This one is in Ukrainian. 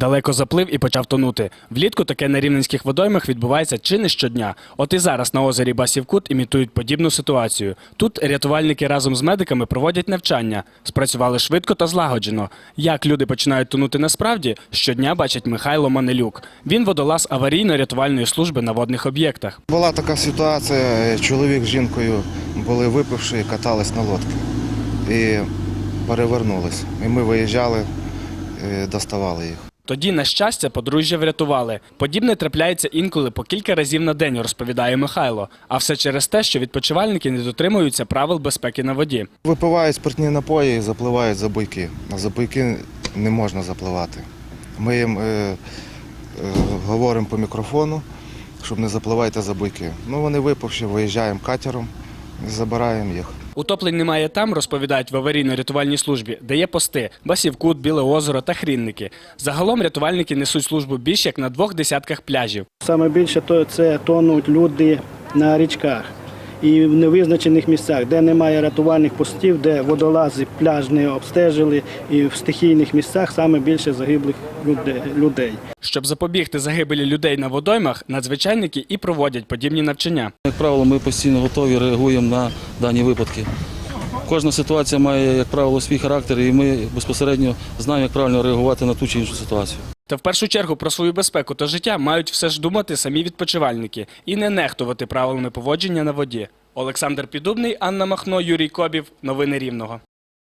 Далеко заплив і почав тонути. Влітку таке на рівненських водоймах відбувається чи не щодня. От і зараз на озері Басівкут імітують подібну ситуацію. Тут рятувальники разом з медиками проводять навчання. Спрацювали швидко та злагоджено. Як люди починають тонути насправді, щодня бачить Михайло Манелюк. Він водолаз аварійно-рятувальної служби на водних об'єктах. Була така ситуація, чоловік з жінкою були випивши і катались на лодці. І перевернулись. І ми виїжджали, і доставали їх. Тоді, на щастя, подружжя врятували. Подібне трапляється інколи по кілька разів на день, розповідає Михайло. А все через те, що відпочивальники не дотримуються правил безпеки на воді. Випивають спиртні напої і запливають за буйки. А за буйки не можна запливати. Ми їм е, е, говоримо по мікрофону, щоб не запливайте за буйки. Ну вони випивши, виїжджаємо катером забираємо їх. Утоплень немає там, розповідають в аварійно-рятувальній службі, де є пости Басівкут, Біле озеро та Хрінники. Загалом рятувальники несуть службу більш як на двох десятках пляжів. Саме більше то це тонуть люди на річках і в невизначених місцях, де немає рятувальних постів, де водолази пляж не обстежили, і в стихійних місцях саме більше загиблих людей. Щоб запобігти загибелі людей на водоймах, надзвичайники і проводять подібні навчання. Як правило, ми постійно готові реагуємо на дані випадки. Кожна ситуація має, як правило, свій характер, і ми безпосередньо знаємо, як правильно реагувати на ту чи іншу ситуацію. Та в першу чергу про свою безпеку та життя мають все ж думати самі відпочивальники і не нехтувати правилами поводження на воді. Олександр Підубний, Анна Махно, Юрій Кобів. Новини Рівного.